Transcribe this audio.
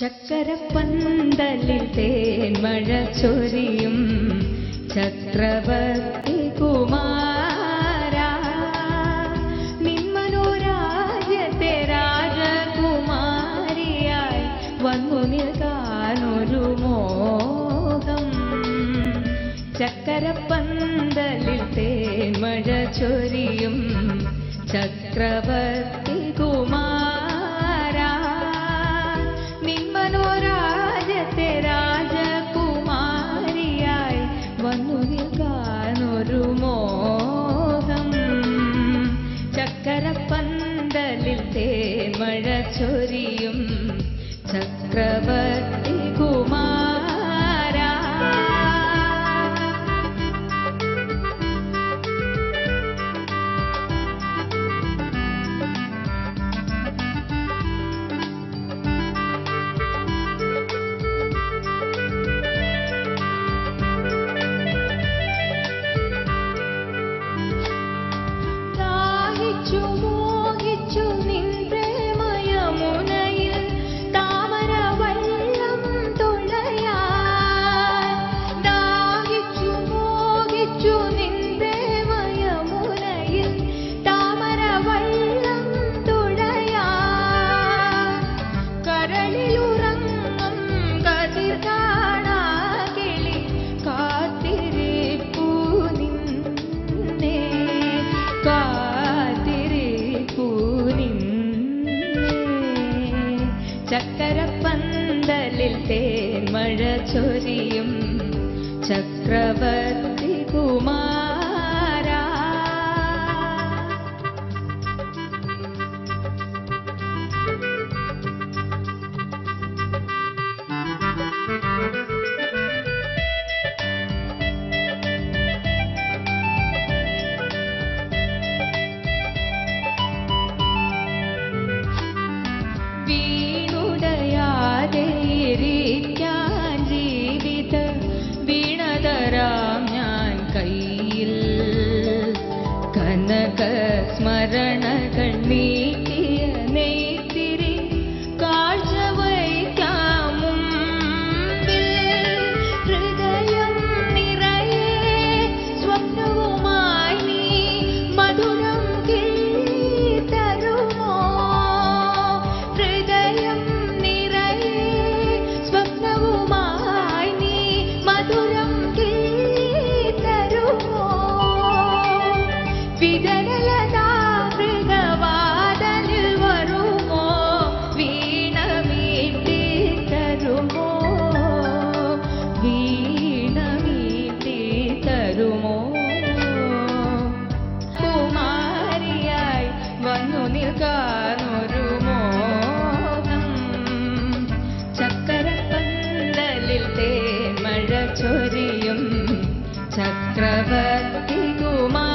ചക്കരപ്പന്തലിൽ തേൻമഴ ചൊരിയും ചക്രവർത്തി കുമാര. നിന്മനോരാജ്യത്തെ രാജകുമാരിയായി വന്നു നിൽക്കാനൊരു മോഹം. ചക്കരപ്പന്തലിൽ തേൻമഴ ചൊരിയും ചക്രവർത്തി നിൽക്കാനൊരു മോഹം. ചക്കരപ്പന്തലിൽ തേമഴ ചൊരിയും. ചക്രവർത്തി ചക്കരപ്പന്തലിൽ തേൻമഴ ചൊരിയും. ചക്രവർത്തി കുമാര സ്മരണകൾ നീക്കിയ നെയ്ത്തിരി കാഴ്ച വയ്ക്കാം മുമ്പിൽ ഹൃദയം നീ മധുരം ഹൃദയം നീ മധുരം भक्ति कुमार